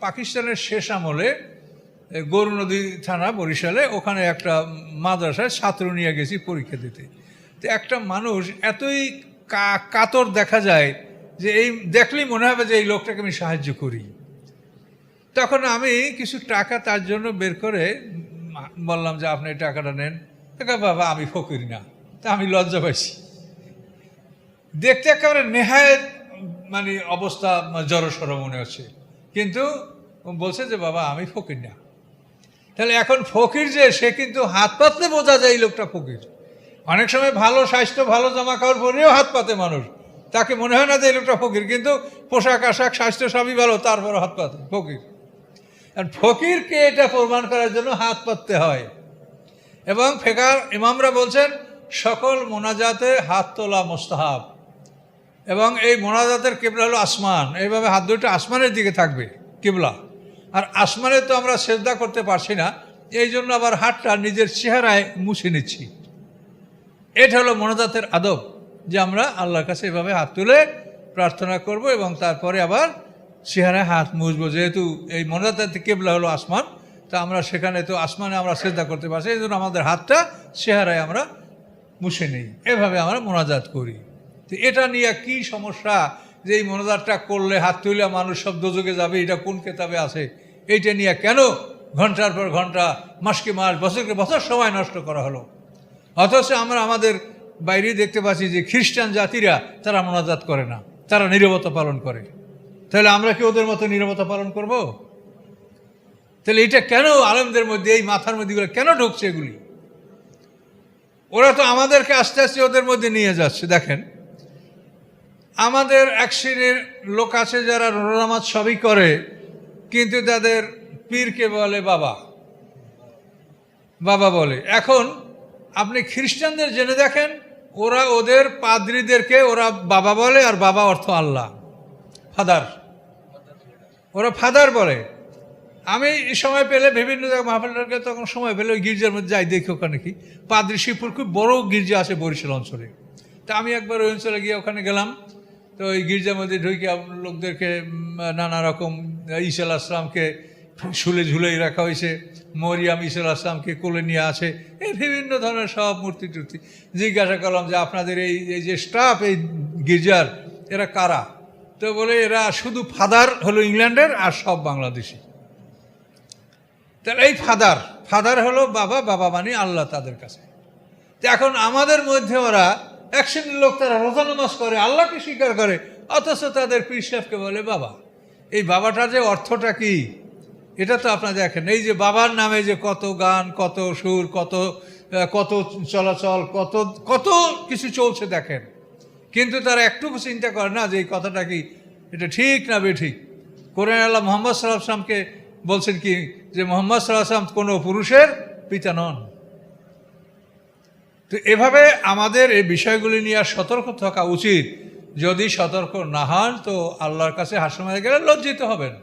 পাকিস্তানের শেষ আমলে গরু নদী থানা বরিশালে, ওখানে একটা মাদ্রাসায় ছাত্র নিয়ে গেছি পরীক্ষা দিতে। তো একটা মানুষ এতই কাতর দেখা যায় যে এই, দেখলেই মনে হবে যে এই লোকটাকে আমি সাহায্য করি। তখন আমি কিছু টাকা তার জন্য বের করে বললাম যে, আপনি টাকাটা নেন। বাবা, আমি ফকির না। তা আমি লজ্জা পাইছি। দেখতে একেবারে নেহায়ের মানে অবস্থা জড়সড় মনে হচ্ছে। কিন্তু বলছে যে, বাবা, আমি ফকির না। তাহলে এখন ফকির যে, সে কিন্তু হাত পাতলে বোঝা যায় এই লোকটা ফকির। অনেক সময় ভালো স্বাস্থ্য, ভালো জামা কাপড় পরেও হাত পাতে মানুষ। তাকে মনে হয় না যে এই লোকটা ফকির, কিন্তু পোশাক আশাক, স্বাস্থ্য সবই ভালো তারপর হাত পাতে, ফকির। ফকিরকে এটা প্রমাণ করার জন্য হাত পাততে হয়। এবং ফেকার ইমামরা বলছেন, সকল মোনাজাতে হাত তোলা মোস্তাহাব। এবং এই মোনাজাতের কেবলা হলো আসমান। এইভাবে হাত দুটো আসমানের দিকে থাকবে, কেবলা। আর আসমানে তো আমরা সেজদা করতে পারছি না, এই জন্য আবার হাতটা নিজের চেহারায় মুছে নিচ্ছি। এটা হলো মোনাজাতের আদব, যে আমরা আল্লাহর কাছে এভাবে হাত তুলে প্রার্থনা করব এবং তারপরে আবার চেহারায় হাত মুছবো। যেহেতু এই মোনাজাতের কেবলা হলো আসমান, তা আমরা সেখানে তো আসমানে আমরা শ্রদ্ধা করতে পারছি, এই জন্য আমাদের হাতটা চেহারায় আমরা মুছে নিই। এভাবে আমরা মোনাজাত করি। তো এটা নিয়ে কি সমস্যা? যে এই মোনাজাতটা করলে হাত তুলে মানুষ সব দোজকে যাবে, এটা কোন কেতাবে আছে? এইটা নিয়ে কেন ঘণ্টার পর ঘণ্টা, মাসকে মাস, বছরকে বছর সময় নষ্ট করা হলো? অথচ আমরা আমাদের বাইরে দেখতে পাচ্ছি যে খ্রিস্টান জাতিরা তারা মোনাজাত করে না, তারা নীরবতা পালন করে। তাহলে আমরা কি ওদের মতো নীরবতা পালন করব? তাহলে এটা কেন আলমদের মধ্যে, এই মাথার মধ্যে এগুলো কেন ঢুকছে এগুলি? ওরা তো আমাদেরকে আস্তে আস্তে ওদের মধ্যে নিয়ে যাচ্ছে, দেখেন। আমাদের এক শ্রেণির লোক আছে যারা রোনামাজ সবই করে, কিন্তু তাদের পীরকে বলে বাবা। বাবা বলে। এখন আপনি খ্রিস্টানদের জেনে দেখেন, ওরা ওদের পাদ্রীদেরকে ওরা বাবা বলে আর বাবা অর্থ আল্লাহ। ফাদার। ওরা ফাদার বলে। আমি এই সময় পেলে বিভিন্ন জায়গায় মাহফিলকে তখন সময় পেলে ওই গির্জার মধ্যে যাই, দেখি ওখানে কি। পাদ্রি শিবপুর খুব বড় গির্জা আছে বরিশাল অঞ্চলে। তা আমি একবার ওই অঞ্চলে গিয়ে ওখানে গেলাম। তো ওই গির্জার মধ্যে ঢুকে লোকদেরকে নানা রকম, ঈসা আসলামকে শুলে ঝুলেই রাখা হয়েছে। মরিয়াম ঈসা আসলামকে কোলে নিয়ে আছে। এই বিভিন্ন ধরনের সব মূর্তি টুর্তি। জিজ্ঞাসা করলাম যে, আপনাদের এই এই যে স্টাফ এই গির্জার, এরা কারা? তো বলে, এরা শুধু ফাদার হলো ইংল্যান্ডের আর সব বাংলাদেশি। তাহলে এই ফাদার ফাদার হলো বাবা বাবা মানে আল্লাহ তাদের কাছে। তো এখন আমাদের মধ্যে ওরা এক শ্রেণির লোক তারা রোজা নামাজ করে, আল্লাহকে স্বীকার করে, অথচ তাদের পীর সাহেবকে বলে, বাবা, এই বাবাটার যে অর্থটা কি? এটা তো আপনারা দেখেন, এই যে বাবার নামে যে কত গান, কত সুর, কত কত চলাচল, কত কত কিছু চলছে দেখেন। কিন্তু তারা একটুকু চিন্তা করে না যে এই কথাটা কি, এটা ঠিক না বে ঠিক কোরআন আল্লাহ মোহাম্মদ সাল্লাহ আসলামকে বলছেন কি, যে মোহাম্মদ সাল্লাহ আসলাম কোনো পুরুষের পিতা নন। তো এভাবে আমাদের এই বিষয়গুলি নিয়ে সতর্ক থাকা উচিত। যদি সতর্ক না হন, তো আল্লাহর কাছে হাসমে গেলে লজ্জিত হবেন।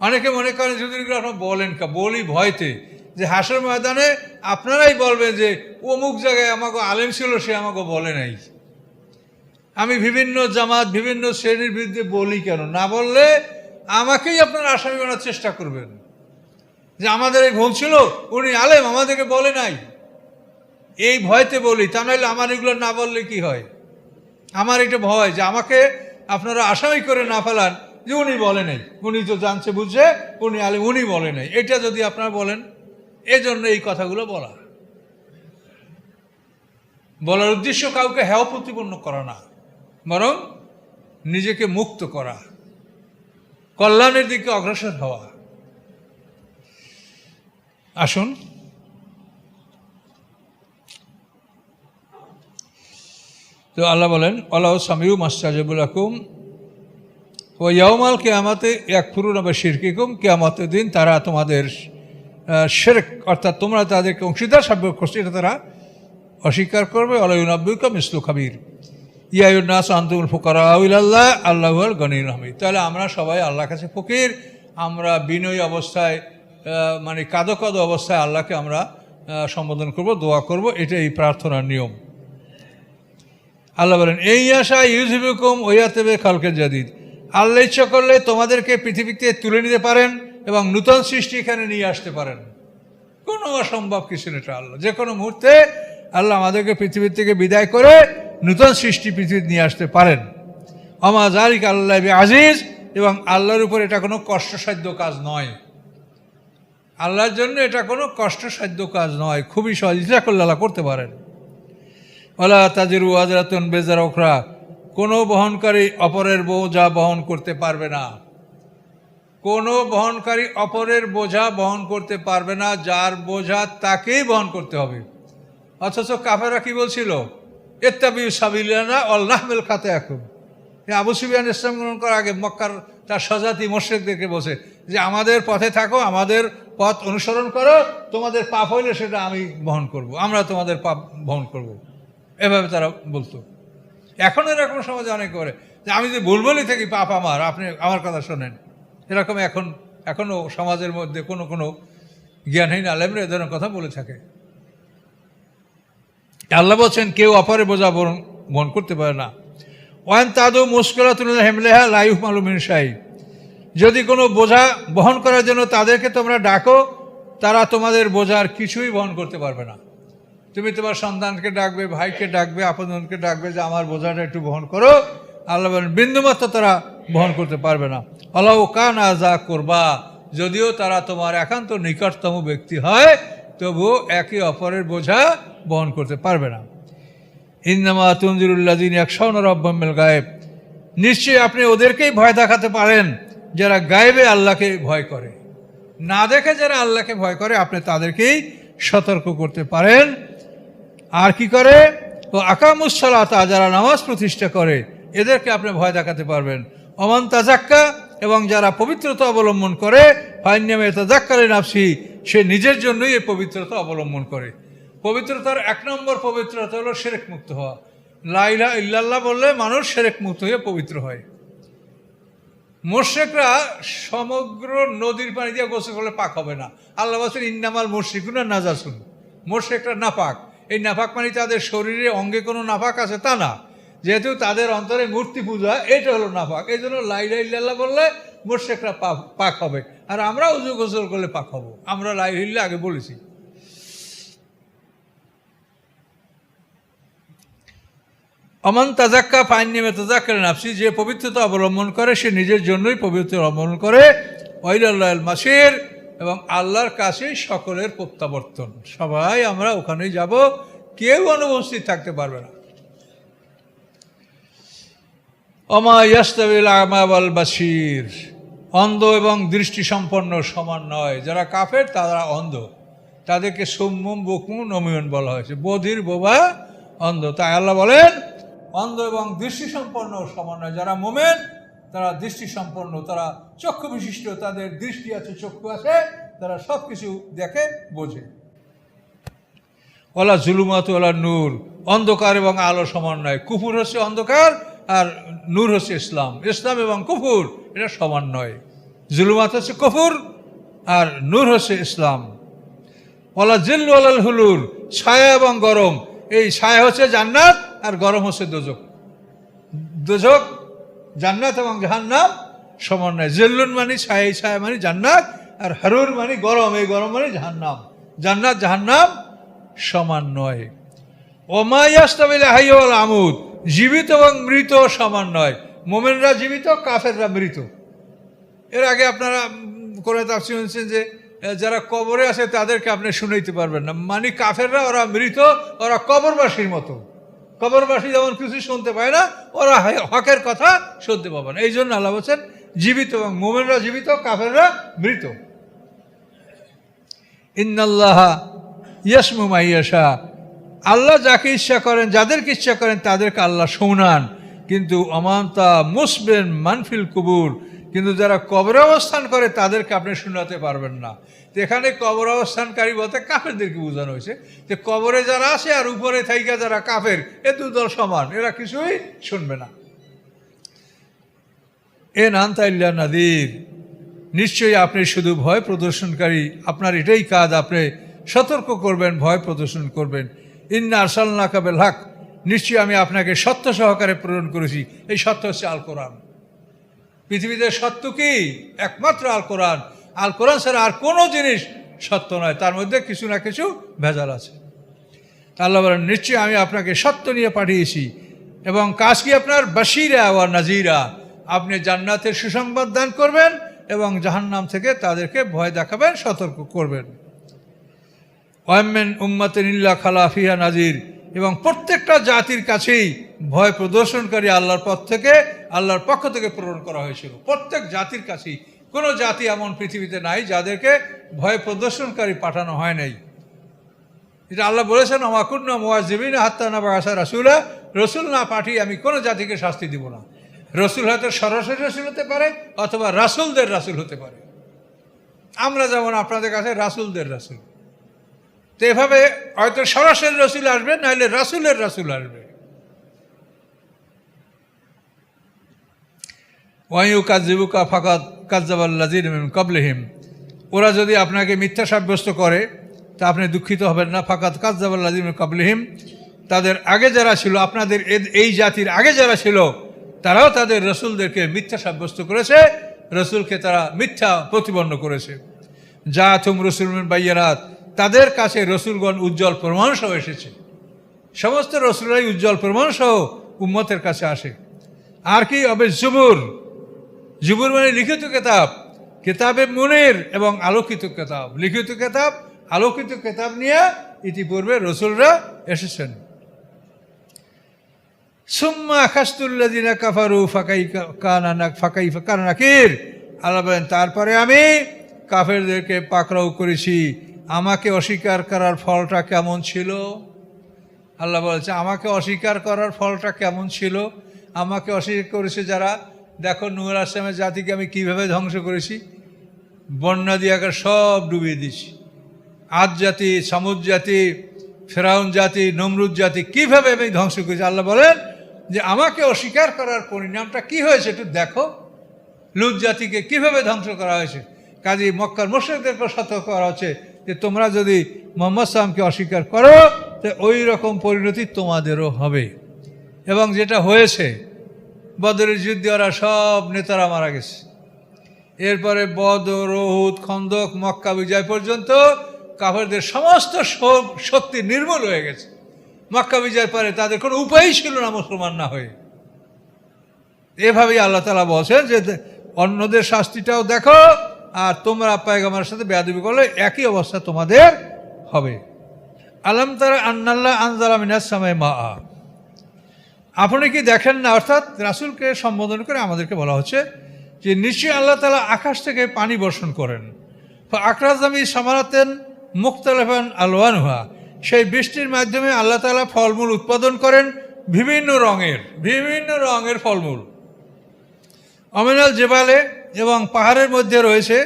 অনেকে মনে করেন, যদি আপনারা বলেন, কা বলি ভয়তে, যে হাসর ময়দানে আপনারাই বলবেন যে, অমুক জায়গায় আমাকে আলেম ছিল, সে আমাকে বলে নাই। আমি বিভিন্ন জামাত, বিভিন্ন শ্রেণির বিরুদ্ধে বলি কেন? না বললে আমাকেই আপনারা আসামি বানার চেষ্টা করবেন। যে আমাদের এই ভুল ছিল, উনি আলেম, আমাদেরকে বলে নাই। এই ভয়তে বলি, তা নাহলে আমার এগুলো না বললে কি হয়? আমার এটা ভয় যে আমাকে আপনারা আসামি করে না ফেলান যে উনি বলে নাই। উনি তো জানছে, বুঝছে, উনি আলে, উনি বলে নাই। এটা যদি আপনারা বলেন, এজন্য এই কথাগুলো বলা। বলার উদ্দেশ্য কাউকে হেয় প্রতিপন্ন করা না, বরং নিজেকে মুক্ত করা, কল্যাণের দিকে অগ্রসর হওয়া। আসুন তো আল্লাহ বলেন, আল্লাহ সামিউ মাস্তাজবুল আকুম। ও ইয়ামাল কেয়ামাতে এক ফুরুন আবার শিরকিকুম কেয়ামতের দিন তারা তোমাদের শেরেক, অর্থাৎ তোমরা তাদেরকে অংশীদার সাব্যক করছ, এটা তারা অস্বীকার করবে। আলাইনাব্বিকা মিসলু খাবির। ইয়াউন্নাস আন্তমুল ফুকারা আল্লাহ আল্লাহুল গনির হামিদ। তাহলে আমরা সবাই আল্লাহর কাছে ফকির। আমরা বিনয়ী অবস্থায় মানে কাদো কাদো অবস্থায় আল্লাহকে আমরা সম্বোধন করব, দোয়া করব। এটা এই প্রার্থনার নিয়ম। আল্লাহ বলেন, এই আশা ইউজিবুকুম ওয়াতেবে খালকে জাদিদ। আল্লাহ ইচ্ছা করলে তোমাদেরকে পৃথিবীতে তুলে নিতে পারেন এবং নূতন সৃষ্টি এখানে নিয়ে আসতে পারেন। কোনো অসম্ভব কিছু এটা আল্লাহ। যে কোনো মুহূর্তে আল্লাহ আমাদেরকে পৃথিবীর থেকে বিদায় করে নূতন সৃষ্টি পৃথিবীতে নিয়ে আসতে পারেন। আমা জারিক আল্লাহ আজিজ এবং আল্লাহর উপর এটা কোনো কষ্টসাধ্য কাজ নয়। আল্লাহর জন্য এটা কোনো কষ্টসাধ্য কাজ নয়। খুবই সহজ। ইচ্ছা করলে আল্লাহ করতে পারেন। ওলা তাজিরু আজরাতন বেজার ওখরা কোনো বহনকারী অপরের বোঝা বহন করতে পারবে না কোনো বহনকারী অপরের বোঝা বহন করতে পারবে না, যার বোঝা তাকেই বহন করতে হবে অথচ কাফেরা কি বলছিল এত্তাবি সাবিলানা অল্লাহমেল খাতে এখন আবু সুবিয়ান ইসলাম গ্রহণ করার আগে মক্কার তার সজাতি মোর্শেকদেরকে বসে যে, আমাদের পথে থাকো, আমাদের পথ অনুসরণ করো, তোমাদের পাপ হইলে সেটা আমি বহন করব। আমরা তোমাদের পাপ বহন করব। এভাবে তারা বলতো। এখন এরকম সমাজে অনেক করে যে আমি যে বলি থাকি, পাপ আমার, আপনি আমার কথা শোনেন। এরকম এখন এখনও সমাজের মধ্যে কোনো কোনো জ্ঞানহীন আলেমরা এ ধরনের কথা বলে থাকে। আল্লাহ বলছেন, কেউ অপরের বোঝা বহন করতে পারে না। ওয়ান তাদু মুস্করাতুল হেমলেহা লাইফ মালুমিন শাহী যদি কোনো বোঝা বহন করার জন্য তাদেরকে তোমরা ডাকো, তারা তোমাদের বোঝার কিছুই বহন করতে পারবে না। তুমি তোমার সন্তানকে ডাকবে, ভাইকে ডাকবে, আপনজনকে ডাকবে যে আমার বোঝাটা একটু বহন করো। আল্লাহ বলেন বিন্দুমাত্র তারা বহন করতে পারবে না। আল্লাহ কান আজা করবা, যদিও তারা তোমার একান্ত নিকটতম ব্যক্তি হয়, তবুও একে অপরের বোঝা বহন করতে পারবে না। ইন্নামা তঞ্জুরুল্লাদিন একশন রব্বাম্মেল গায়েব। নিশ্চয়ই আপনি ওদেরকেই ভয় দেখাতে পারেন, যারা গায়েবে আল্লাহকে ভয় করে। না দেখে যারা আল্লাহকে ভয় করে, আপনি তাদেরকেই সতর্ক করতে পারেন। আর কি করে? ও আকামুসলাতা যারা নামাজ প্রতিষ্ঠা করে, এদেরকে আপনি ভয় দেখাতে পারবেন। অমান তাজাক্কা, এবং যারা পবিত্রতা অবলম্বন করে ফাইন্যামে তাজাক্কারে নাফসি, সে নিজের জন্যই এই পবিত্রতা অবলম্বন করে। পবিত্রতার এক নম্বর পবিত্রতা হলো সেরেক মুক্ত হওয়া। লাইলা ইল্লাল্লাহ বললে মানুষ সেরেক মুক্ত হয়ে পবিত্র হয়। মোর্শেকরা সমগ্র নদীর পানি দিয়ে গোসল করলে পাক হবে না। আল্লাহ বলছেন, ইন্নামাল মোর্শিকুনা নাজাসুন। মোর্শেকরা নাপাক। এই নাফাক মানে তাদের শরীরে অঙ্গে কোনো নাফাক আছে? তা না। যেহেতু তাদের অন্তরে মূর্তি পূজা, এটা হলো নাফাক। এই জন্য লাইলা ইল্লাল্লাহ বললে মোর্শেকরা পাক হবে। আর আমরা উজু গোসল করলে পাক হব। আমরা লাইহিল্লা আগে বলেছি। অমন তাজাক্কা ফাইন নেমে তাজাক্কার নাফসি, যে পবিত্রতা অবলম্বন করে, সে নিজের জন্যই পবিত্র অবলম্বন করে। ওয়াইল্লাহ মাসির এবং আল্লাহর কাছেই সকলের প্রত্যাবর্তন। সবাই আমরা ওখানেই যাব, কেউ অনুপস্থিত থাকতে পারবে না। অমা ইয়াস্তাবিল আমাবাল বাসির। অন্ধ এবং দৃষ্টি সম্পন্ন সমান নয়। যারা কাফের, তারা অন্ধ। তাদেরকে সৌম্যম বকুম নমিয়ন বলা হয়েছে। বধির, বোবা, অন্ধ। তাই আল্লাহ বলেন, অন্ধ এবং দৃষ্টি সম্পন্ন সমান নয়। যারা মোমেন তারা দৃষ্টি সম্পন্ন তারা চক্ষু বিশিষ্ট তাদের দৃষ্টি আছে, চক্ষু আছে, তারা সব কিছু দেখে, বোঝে। ওলা জুলুমাত ওলা নূর, অন্ধকার এবং আলো সমান নয় কুফুর হচ্ছে অন্ধকার আর নূর হচ্ছে ইসলাম। ইসলাম এবং কুফুর, এটা সমান নয়। জুলুমাত হচ্ছে কুফুর আর নূর হচ্ছে ইসলাম। ওলা জিল্লু আলাল হুলুর, ছায়া এবং গরম। এই ছায়া হচ্ছে জান্নাত আর গরম হচ্ছে দোজক। দোজক জান্নাত এবং জাহান্নাম সমান নয় জেল্লুন মানে ছায়া ছায়া মানে জান্নাত, আর হারুর মানে গরম, এই গরম মানে জাহান্নাম। জান্নাত, জাহান্নাম সমান নয় ওমায়াস্তাবিল হাইয়াল আমুদ, জীবিত এবং মৃত সমান নয় মোমেনরা জীবিত, কাফেররা মৃত। এর আগে আপনারা করে তাফসি শুনছেন যে, যারা কবরে আছে তাদেরকে আপনি শুনাইতে পারবেন না। মানে কাফেররা, ওরা মৃত, ওরা কবরবাসীর মতো। কবরবাসী যেমন কিছু শুনতে পায় না, ওরা হকের কথা শুনতে পাবে না। এই জন্য আল্লাহ বলছেন, জীবিত এবং মোমেনরা জীবিত, কাফেররা মৃত। ইন্নাল্লাহ ইয়াসমু মাইয়াশা আল্লাহ যাকে ইচ্ছা করেন, যাদেরকে ইচ্ছা করেন, তাদেরকে আল্লাহ শোনান কিন্তু অমান্তা মুসবেন মানফিল কুবুর কিন্তু যারা কবর অবস্থান করে, তাদেরকে আপনি শোনাতে পারবেন না। তো এখানে কবর অবস্থানকারী বলতে কাফেরদেরকে বোঝানো হয়েছে যে কবরে যারা আছে আর উপরে থাইকা যারা কাফের, এ দুদল সমান, এরা কিছুই শুনবে না। এ নান্তাইল্লা নাদির, নিশ্চয়ই আপনি শুধু ভয় প্রদর্শনকারী, আপনার এটাই কাজ, আপনি সতর্ক করবেন, ভয় প্রদর্শন করবেন। ইন্না আরসাল্লা কাবেল হাক, নিশ্চয়ই আমি আপনাকে সত্য সহকারে প্রেরণ করেছি, এই সত্য হচ্ছে আল কোরআন। পৃথিবীতে সত্য কি? একমাত্র আল কোরআন। আল কোরআন ছাড়া আর কোনো জিনিস সত্য নয়। তার মধ্যে কিছু না কিছু ভেজাল আছে। আল্লাহ বলেন, নিশ্চয়ই আমি আপনাকে সত্য নিয়ে পাঠিয়েছি এবং কাজ কি আপনার? বাসিরা ও নাজিরা আপনি জান্নাতের সুসংবাদ দান করবেন এবং জাহান্নাম থেকে তাদেরকে ভয় দেখাবেন, সতর্ক করবেন। ওয়ামেন উম্মাতেন ইল্লা খালাফিয়া নাজির এবং প্রত্যেকটা জাতির কাছেই ভয় প্রদর্শনকারী আল্লাহর পথ থেকে, আল্লাহর পক্ষ থেকে প্রেরণ করা হয়েছিল। প্রত্যেক জাতির কাছেই। কোনো জাতি এমন পৃথিবীতে নাই যাদেরকে ভয় প্রদর্শনকারী পাঠানো হয় নাই। এটা আল্লাহ বলেছেন আমাকুন্না মোয়াজিবিন হাত্তানা বা আসা রাসুলা। রসুল না পাঠিয়ে আমি কোনো জাতিকে শাস্তি দিব না। রসুল হয়তো সরাসরি রসুল হতে পারে অথবা রাসুলদের রাসুল হতে পারে। আমরা যেমন আপনাদের কাছে রাসুলদের রাসুল। তো এভাবে হয়তো সরাসরি রসুল আসবে নাহলে রাসুলের রাসুল আসবে। ওয়াইউ কাজিবুকা ফাকাত কাজাবাল্লাজির কবলেহিম ওরা যদি আপনাকে মিথ্যা সাব্যস্ত করে, তা আপনি দুঃখিত হবেন না। ফাকাত কাজাবাল্লাজিম কবলেহিম তাদের আগে যারা ছিল, আপনাদের এই জাতির আগে যারা ছিল, তারাও তাদের রসুলদেরকে মিথ্যা সাব্যস্ত করেছে, রসুলকে তারা মিথ্যা প্রতিপন্ন করেছে। যা থুম রসুল বাইয়ারাত তাদের কাছে রসুলগণ উজ্জ্বল প্রমাণ সহ এসেছে। সমস্ত রসুলাই উজ্জ্বল প্রমাণ সহ উম্মতের কাছে আসে। আর কি? হবে জুবুর জুবুর মানে লিখিত কেতাব, কেতাবে মনের এবং আলোকিত কেতাব। লিখিত কেতাব, আলোকিত কেতাব নিয়ে ইতিপূর্বে রসুলরা এসেছেন। সুম্মা খাস্তুল্লাদিনা কাফারু ফাকাই কানা ফাকাই কানা আল্লাহ বলেন, তারপরে আমি কাফেরদেরকে পাকড়াও করেছি। আমাকে অস্বীকার করার ফলটা কেমন ছিল? আল্লাহ বলছে, আমাকে অস্বীকার করার ফলটা কেমন ছিল? আমাকে অস্বীকার করেছে যারা দেখো নুর আসলামের জাতিকে আমি কীভাবে ধ্বংস করেছি? বন্যা দিয়ে আগে সব ডুবিয়ে দিয়েছি। আদ জাতি, সামুদ জাতি, ফেরাউন জাতি, নমরুদ জাতি, কীভাবে আমি ধ্বংস করেছি? আল্লাহ বলেন যে আমাকে অস্বীকার করার পরিণামটা কি হয়েছে একটু দেখো। লুত জাতিকে কীভাবে ধ্বংস করা হয়েছে? কাজী মক্কার মোশেকদেরকে সতর্ক করা হচ্ছে যে তোমরা যদি মোহাম্মদ সালামকে অস্বীকার করো, তো ওই রকম পরিণতি তোমাদেরও হবে। এবং যেটা হয়েছে বদরের যুদ্ধে ওরা সব নেতারা মারা গেছে। এরপরে বদর রহুদ খন্দক, মক্কা, বিজয় পর্যন্ত কাফেরদের সমস্ত শক্তি নির্মূল হয়ে গেছে। মক্কা, বিজয় পরে তাদের কোনো উপায়ই ছিল না মুসলমান না হয়ে। এভাবেই আল্লাহ তালা বলছেন যে, অন্যদের শাস্তিটাও দেখো আর তোমরা পায়গামার সাথে বেয়াদবি করলে একই অবস্থা তোমাদের হবে। আলম তারা আন্নাল্লাহ আনজালা মিনাস মা। আপনি কি দেখেন না? অর্থাৎ রাসুলকে সম্বোধন করে আমাদেরকে বলা হচ্ছে যে নিশ্চয়ই আল্লাহ তালা আকাশ থেকে পানি বর্ষণ করেন। আকরাজামি সামারাতেন মুক্তালেফান আলোয়ানহা সেই বৃষ্টির মাধ্যমে আল্লাহ তালা ফলমূল উৎপাদন করেন বিভিন্ন রঙের বিভিন্ন রঙের ফলমূল। অমিনাল জেবালে এবং পাহাড়ের মধ্যে রয়েছে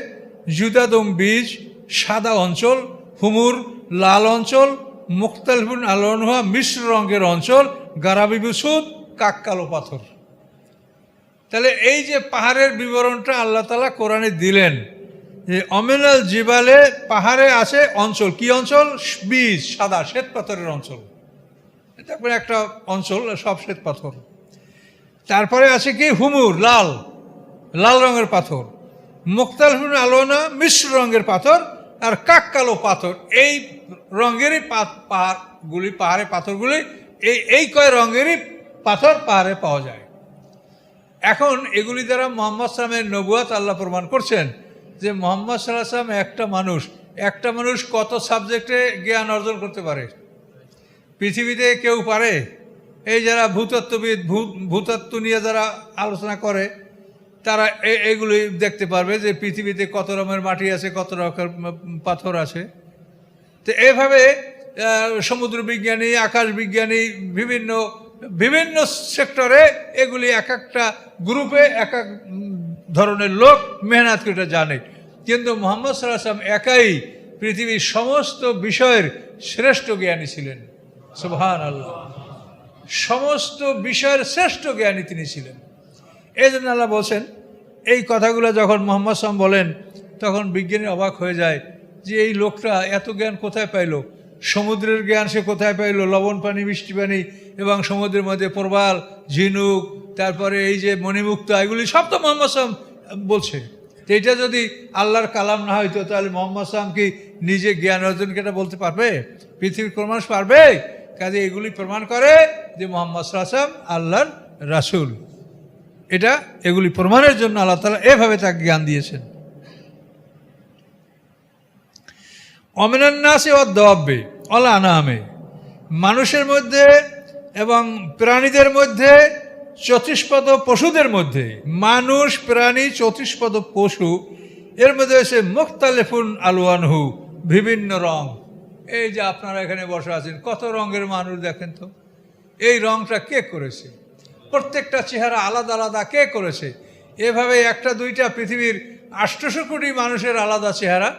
জুদাদম বীজ, সাদা অঞ্চল, হুমুর, লাল অঞ্চল মুক্তালফুন আলোনহা মিশ্র রঙের অঞ্চল, গারাবি গারাবিবুসুদ কাককালো পাথর। তাহলে এই যে পাহাড়ের বিবরণটা আল্লাহ তালা কোরআনে দিলেন যে অমিনাল জিবালে পাহাড়ে আছে অঞ্চল। কি অঞ্চল? বীজ, সাদা শ্বেত পাথরের অঞ্চল। করে একটা অঞ্চল, সব শ্বেত পাথর। তারপরে আছে কি? হুমুর, লাল। লাল রঙের পাথর। মুক্তাল হুন আলোনা মিশ্র রঙের পাথর আর কাক কালো পাথর, এই রঙেরই পাহাড়গুলি পাহাড়ে পাথরগুলি, এই এই কয় রঙেরই পাথর পাহাড়ে পাওয়া যায়। এখন এগুলি দ্বারা মোহাম্মদ সালামের নবুয়াত আল্লাহ প্রমাণ করছেন যে মোহাম্মদ সাল্লাহ সাল্লাম একটা মানুষ। একটা মানুষ কত সাবজেক্টে জ্ঞান অর্জন করতে পারে? পৃথিবীতে কেউ পারে? এই যারা ভূতত্ত্ববিদ, ভূত, ভূতত্ত্ব নিয়ে যারা আলোচনা করে তারা এগুলি দেখতে পারবে যে পৃথিবীতে কত রকমের মাটি আছে, কত রকমের পাথর আছে। তো এভাবে সমুদ্র বিজ্ঞানী আকাশ বিজ্ঞানী বিভিন্ন বিভিন্ন সেক্টরে এগুলি এক একটা গ্রুপে, এক এক ধরনের লোক মেহনত করে জানে। কিন্তু মোহাম্মদ সাল্লাম একাই পৃথিবীর সমস্ত বিষয়ের শ্রেষ্ঠ জ্ঞানী ছিলেন। সুবহান আল্লাহ সমস্ত বিষয়ের শ্রেষ্ঠ জ্ঞানী তিনি ছিলেন। এই জন্য আল্লাহ বলছেন, এই কথাগুলো যখন মোহাম্মদ সাম বলেন, তখন বিজ্ঞানী অবাক হয়ে যায় যে এই লোকটা এত জ্ঞান কোথায় পাইলো? সমুদ্রের জ্ঞান সে কোথায় পাইলো? লবণ পানি, মিষ্টি পানি এবং সমুদ্রের মধ্যে প্রবাল, ঝিনুক, তারপরে এই যে মণিমুক্ত, এগুলি সব তো মোহাম্মদ সালাম বলছে। তো এটা যদি আল্লাহর কালাম না হয়তো তাহলে মোহাম্মদ সালাম কি নিজে জ্ঞান অর্জনকে এটা বলতে পারবে? পৃথিবীর মানুষ পারবে? কাজে এগুলি প্রমাণ করে যে মোহাম্মদ সাল্লাম আল্লাহর রাসূল। এটা এগুলি প্রমাণের জন্য আল্লাহ তালা এভাবে তাকে জ্ঞান দিয়েছেন। অমিনান্নাসে অদ্দব্বে অলা আনামে। মানুষের মধ্যে এবং প্রাণীদের মধ্যে, চতুষ্পদ পশুদের মধ্যে। মানুষ, প্রাণী, চতুষ্পদ পশু, এর মধ্যে হচ্ছে মুখতালেফুন আলওয়ানহু, বিভিন্ন রং। এই যে আপনারা এখানে বসে আছেন, কত রঙের মানুষ দেখেন তো? এই রংটা কে করেছে? প্রত্যেকটা চেহারা আলাদা আলাদা কে করেছে? এভাবে একটা দুইটা পৃথিবীর আষ্টশো কোটি মানুষের আলাদা চেহারা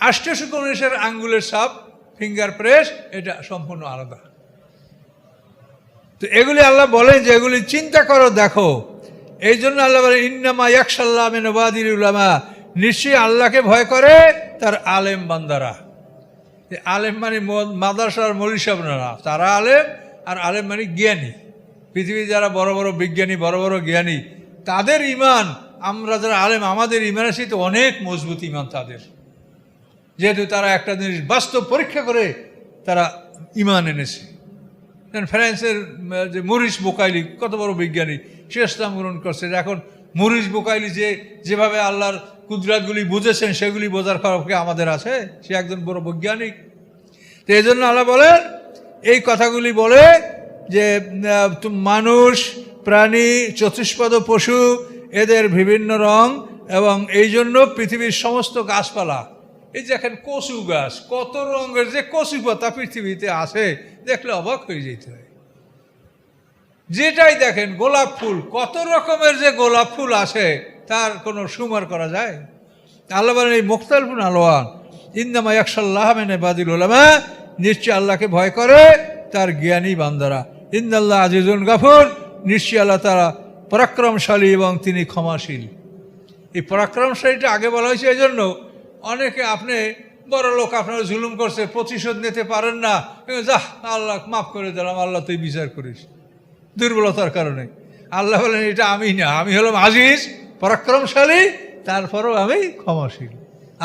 আষ্টশো মানুষের আঙ্গুলের সাপ ফিঙ্গার প্রেস এটা সম্পূর্ণ আলাদা। তো এগুলি আল্লাহ বলেন যে এগুলি চিন্তা করো, দেখো। এই জন্য আল্লাহ বলেন, ইন্নামা ইয়াকসাল্লাহ মেনবাদির উলামা। নিশ্চয়ই আল্লাহকে ভয় করে তার আলেম বান্দারা। আলেম মানে ম- মাদ্রাসার মৌলী সাহেব তারা আলেম আর আলেম মানে জ্ঞানী। পৃথিবীর যারা বড় বড় বিজ্ঞানী, বড় বড় জ্ঞানী, তাদের ইমান, আমরা যারা আলেম, আমাদের ইমানের সাথে অনেক মজবুত ইমান তাদের। যেহেতু তারা একটা জিনিস বাস্তব পরীক্ষা করে তারা ইমান এনেছে। ফ্রান্সের যে মরিস বোকাইলি, কত বড় বিজ্ঞানী, সে ইসলাম গ্রহণ করছে এখন মরিস বোকাইলি যে, যেভাবে আল্লাহর কুদরাতগুলি বুঝেছেন, সেগুলি বোঝার খবরকে আমাদের আছে? সে একজন বড় বৈজ্ঞানিক। তো এই জন্য আল্লাহ বলেন, এই কথাগুলি বলে যে মানুষ, প্রাণী, চতুষ্পদ, পশু, এদের বিভিন্ন রং এবং এই জন্য পৃথিবীর সমস্ত গাছপালা। এই যে দেখেন কচু গাছ, কত রঙের যে কচু পাতা পৃথিবীতে আছে, দেখলে অবাক হয়ে যেতে হয়। যেটাই দেখেন, গোলাপ ফুল, কত রকমের যে গোলাপ ফুল আছে, তার কোনো সুমার করা যায়? আল্লাহ এই মুখতালফুন আলোয়ান ইন্দামা একশাল্লাহ মেনে বাদিল ওলামা নিশ্চয় আল্লাহকে ভয় করে তার জ্ঞানী বান্দারা ইন্দাল্লাহ আজিজুল গাফুর। নিশ্চয় আল্লাহ তারা পরাক্রমশালী এবং তিনি ক্ষমাশীল। এই পরাক্রমশালীটা আগে বলা হয়েছে এই জন্য অনেকে আপনি বড় লোক, আপনার জুলুম করছে, প্রতিশোধ নিতে পারেন না। যা আল্লাহ, মাফ করে দিলাম আল্লাহ তুই বিচার করিস। দুর্বলতার কারণে। আল্লাহ বলেন, এটা আমি না, আমি হলাম আজিজ, পরাক্রমশালী, তারপরও আমি ক্ষমাশীল।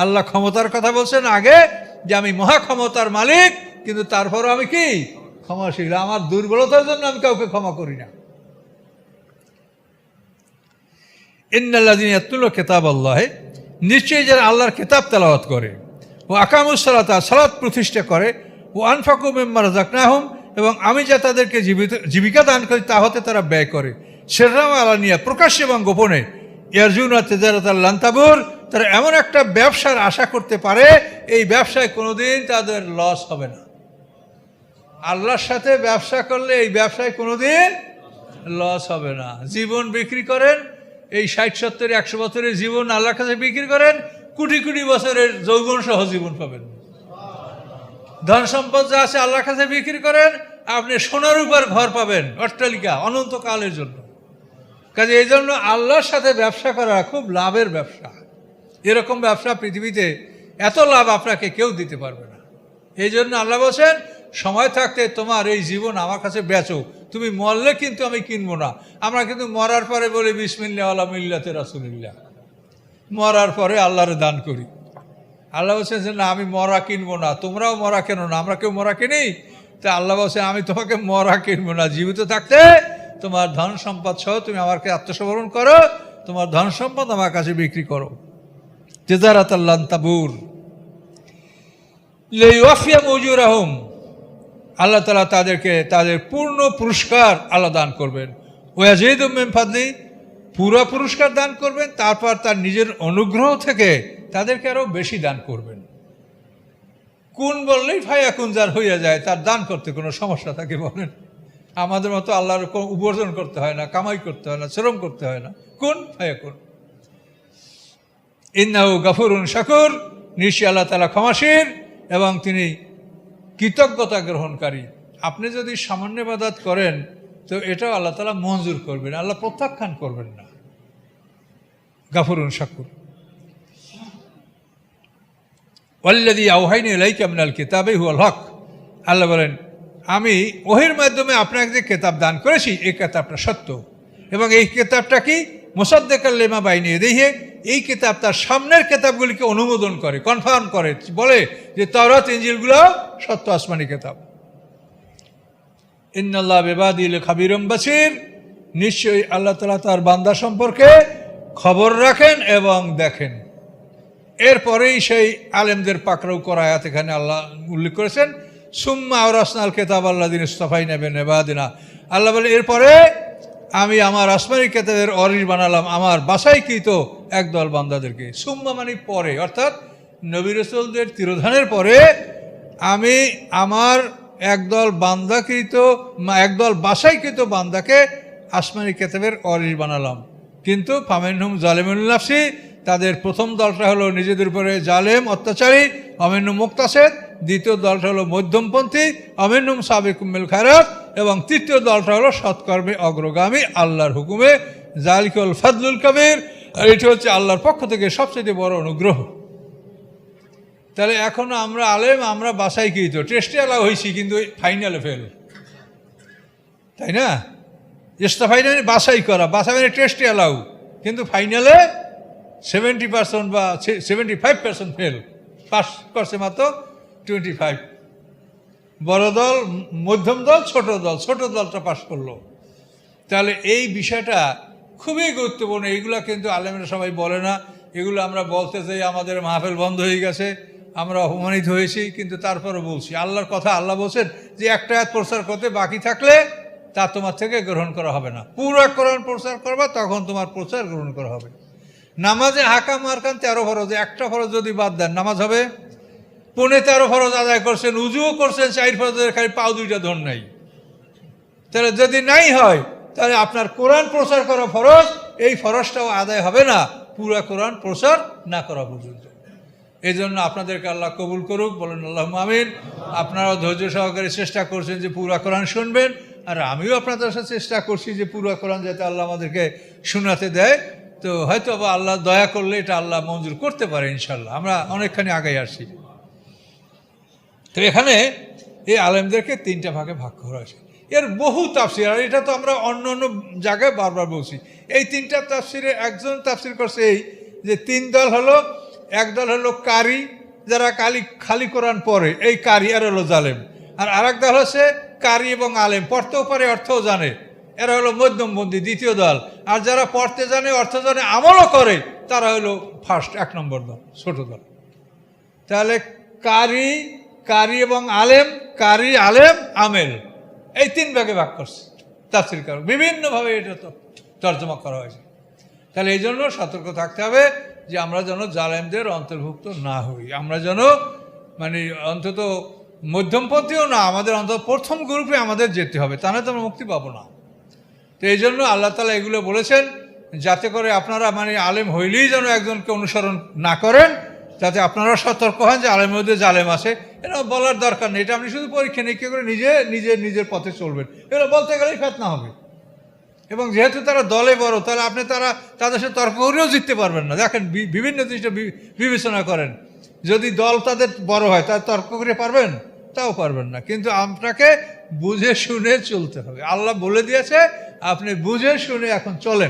আল্লাহ ক্ষমতার কথা বলছেন আগে, যে আমি মহা ক্ষমতার মালিক, কিন্তু তারপরও আমি কি? ক্ষমাশীল, আমার দুর্বলতার জন্য আমি কাউকে ক্ষমা করি না। ইন্নাল্লাদিন কেতাব আল্লাহে নিশ্চয়ই যারা আল্লাহর কেতাব তেলাওয়াত করে, ও আকামুসলাতা সালাত প্রতিষ্ঠা করে, ও আনফাকু মেম্বার জাকনাহম এবং আমি যা তাদেরকে জীবিত, জীবিকা দান করি, তা হতে তারা ব্যয় করে। সেরাম আলানিয়া, প্রকাশ্যে এবং গোপনে, ইয়ারজুনা তেজারত লান্তাবুর, তারা এমন একটা ব্যবসার আশা করতে পারে, এই ব্যবসায় কোনোদিন তাদের লস হবে না। আল্লাহর সাথে ব্যবসা করলে এই ব্যবসায় কোনোদিন লস হবে না। জীবন বিক্রি করেন, এই ষাট, সত্তর, একশো বছরের জীবন আল্লাহর কাছে বিক্রি করেন, কোটি কোটি বছরের যৌবন সহ জীবন পাবেন। ধন সম্পদ যা আছে আল্লাহর কাছে বিক্রি করেন, আপনি সোনার উপর ঘর পাবেন, অট্টালিকা, অনন্তকালের জন্য। কাজে এই জন্য আল্লাহর সাথে ব্যবসা করা খুব লাভের ব্যবসা। এরকম ব্যবসা পৃথিবীতে এত লাভ আপনাকে কেউ দিতে পারবে না। এই জন্য আল্লাহ বলছেন সময় থাকতে তোমার এই জীবন আমার কাছে বেচো তুমি মরলে কিন্তু আমি কিনবো না। আমরা কিন্তু মরার পরে বলি বিসমিল্লা আল্লাহ মিল্লাতে রাসুলিল্লাহ। মরার পরে আল্লাহরে দান করি। আল্লাহ বলছেন যে, না, আমি মরা কিনবো না। তোমরাও মরা কেন না? আমরা কেউ মরা কিনি? তা আল্লাহ বলছেন আমি তোমাকে মরা কিনবো না। জীবিত থাকতে তোমার ধন সম্পদ সহ তুমি আমাকে আত্মসমরণ করো। তোমার ধন সম্পদ আমার কাছে বিক্রি করো। তেজারাত আল্লাহ তাবুর। লেওয়াফিয়া মজুর আহম আল্লাহ তালা তাদেরকে তাদের পূর্ণ পুরস্কার আল্লাহ দান করবেন। ওয়াজিদ ফাদলি, পুরো পুরস্কার দান করবেন, তারপর তার নিজের অনুগ্রহ থেকে তাদেরকে আরও বেশি দান করবেন। কোন বললেই ভাইয়া কোন যার হইয়া যায়, তার দান করতে কোনো সমস্যা থাকে বলেন। আমাদের মতো আল্লাহর উপার্জন করতে হয় না, কামাই করতে হয় না, শ্রম করতে হয় না। কোন ভাইয়া কোন। ইন্নাহু গাফুরুন শাকুর নিশ্চয় আল্লাহ তালা ক্ষমাসীর এবং তিনি কৃতজ্ঞতা গ্রহণকারী। আপনি যদি সামান্য বাদাত করেন, তো এটাও আল্লাহ তালা মঞ্জুর করবেন, আল্লাহ প্রত্যাখ্যান করবেন না। গাফুরুন শাকুর ওয়াল্লাদি আউহাইনি লাইক আমনাল কিতাবে হুয়াল হক। আল্লাহ বলেন, আমি ওহির মাধ্যমে আপনাকে যে কেতাব দান করেছি, এই কেতাবটা সত্য। এবং এই কেতাবটা কি? মোসাদ্দেকাল লেমা বাইনি দেখে এই কিতাব তার সামনের কেতাবগুলিকে অনুমোদন করে কনফার্ম করে, বলে যে তরাত ইঞ্জিলগুলো সত্য আসমানি কিতাব। ইন্নাল্লাহ বেবাদিল খাবিরম বাসির, নিশ্চয়ই আল্লাহ তালা তার বান্দা সম্পর্কে খবর রাখেন এবং দেখেন। এরপরেই সেই আলেমদের পাকড়াও করা আয়াত এখানে আল্লাহ উল্লেখ করেছেন, সুম্মা আওরাসনাল কেতাব আল্লাহ দিন ইস্তফাই নেবেন এবাদিনা আল্লাহ বলে, এরপরে আমি আমার আসমানি কেতাবের অরিস বানালাম, আমার বাসাইকৃত একদল বান্দাদেরকে। সুম্মা মানে পরে, অর্থাৎ নবী রসুলদের তিরোধানের পরে আমি আমার একদল বান্দাকৃত একদল বাসাইকৃত বান্দাকে আসমানি কেতাবের অরিস বানালাম। কিন্তু ফামেনহুম জালেমুল্লাফসি তাদের প্রথম দলটা হলো নিজেদের উপরে জালেম, অত্যাচারী অমেন্নু মুক্তাসেদ, দ্বিতীয় দলটা হলো মধ্যমপন্থী অমেন্নুম সাবেকুম্মেল খায়রাত এবং তৃতীয় দলটা হলো সৎকর্মে অগ্রগামী, আল্লাহর হুকুমে, জালিকুল ফাদলুল কবির। এটি হচ্ছে আল্লাহর পক্ষ থেকে সবচেয়ে বড় অনুগ্রহ। তাহলে এখনও আমরা আলেম, আমরা বাসাই কি তো টেস্টে অ্যালাউ হয়েছি কিন্তু ফাইনালে ফেল তাই না? ইস্তফাই মানে বাসাই করা। বাসাই মানে টেস্টে অ্যালাউ কিন্তু ফাইনালে সেভেন্টি পার্সেন্ট বা seventy five percent fail pass করছে মাত্র টোয়েন্টি ফাইভ বড় দল, মধ্যম দল, ছোট দল। ছোট দলটা পাশ করল। তাহলে এই বিষয়টা খুবই গুরুত্বপূর্ণ। এইগুলো কিন্তু আলেমেরা সবাই বলে না। এগুলো আমরা বলতে চাই, আমাদের মাহফিল বন্ধ হয়ে গেছে। আমরা অপমানিত হয়েছি, কিন্তু তারপরে বলছি, আল্লাহর কথা আল্লাহ বলছেন যে একটা আয়াত প্রচার করতে বাকি থাকলে তা তোমার থেকে গ্রহণ করা হবে না। পুরো কোরআন প্রচার করবা, তখন তোমার প্রচার গ্রহণ করা হবে। নামাজে হাকা মারকান তেরো ফরজ, একটা ফরজ যদি বাদ দেন, নামাজ হবে? পনে তেরো ফরজ আদায় করছেন, উজুও করছেন, চার ফরজের খালি পাও দুইটা ধন নাই। তাহলে যদি নাই হয়, তাহলে আপনার কোরআন প্রচার করা ফরজ, এই ফরজটাও আদায় হবে না, পুরা কোরআন প্রচার না করা পর্যন্ত। এই জন্য আপনাদেরকে আল্লাহ কবুল করুক, বলেন আল্লাহ আমিন। আপনারাও ধৈর্য সহকারে চেষ্টা করছেন যে পুরা কোরআন শুনবেন, আর আমিও আপনাদের সাথে চেষ্টা করছি যে পুরা কোরআন যাতে আল্লাহ আমাদেরকে শোনাতে দেয়। তো হয়তো বা আল্লাহ দয়া করলে এটা আল্লাহ মঞ্জুর করতে পারে ইনশাল্লাহ আমরা অনেকখানি আগে আসছি। তো এখানে এই আলেমদেরকে তিনটা ভাগে ভাগ করা হয়েছে। এর বহু তাফসির, আর এটা তো আমরা অন্য অন্য জায়গায় বারবার বলছি। এই তিনটা তাফসিরে একজন তাফসির করছে এই যে, তিন দল হলো এক দল হলো কারি, যারা কালি, খালি কোরআন পড়ে, এই কারি আর হলো জালেম। আর আরেক দল হচ্ছে কারি এবং আলেম পড়তেও পারে অর্থও জানে। এরা হলো মধ্যমপন্থী দ্বিতীয় দল। আর যারা পড়তে জানে, অর্থ জানে, আমলও করে, তারা হলো ফার্স্ট এক নম্বর দল, ছোট দল। তাহলে কারি কারি এবং আলেম, কারি, আলেম, আমেল, এই তিন ভাগে ভাগ করছে, তাফসির কারণ। বিভিন্নভাবে এটা তো তর্জমা করা হয়েছে। তাহলে এই জন্য সতর্ক থাকতে হবে যে আমরা যেন জালেমদের অন্তর্ভুক্ত না হই। আমরা যেন মানে অন্তত মধ্যমপন্থীও না, আমাদের অন্তত প্রথম গ্রুপে আমাদের যেতে হবে, তা না তো আমরা মুক্তি পাবো না। তো এই জন্য আল্লাহ তালা এগুলো বলেছেন, যাতে করে আপনারা মানে আলেম হইলেই যেন একজনকে অনুসরণ না করেন, যাতে আপনারা সতর্ক হন যে আলেমের মধ্যে জালেম আছে। এটা বলার দরকার নেই, এটা আপনি শুধু পরীক্ষা নিরীক্ষা করে নিজে নিজে নিজের পথে চলবেন। এগুলো বলতে গেলেই ফেতনা হবে। এবং যেহেতু তারা দলে বড়, তাহলে আপনি তারা, তাদের সাথে তর্ক করেও জিততে পারবেন না। দেখেন বিভিন্ন জিনিসটা বিবেচনা করেন। যদি দল তাদের বড় হয়, তাহলে তর্ক করে পারবেন? তাও পারবেন না। কিন্তু আপনাকে বুঝে শুনে চলতে হবে। আল্লাহ বলে দিয়েছে, আপনি বুঝে শুনে এখন চলেন।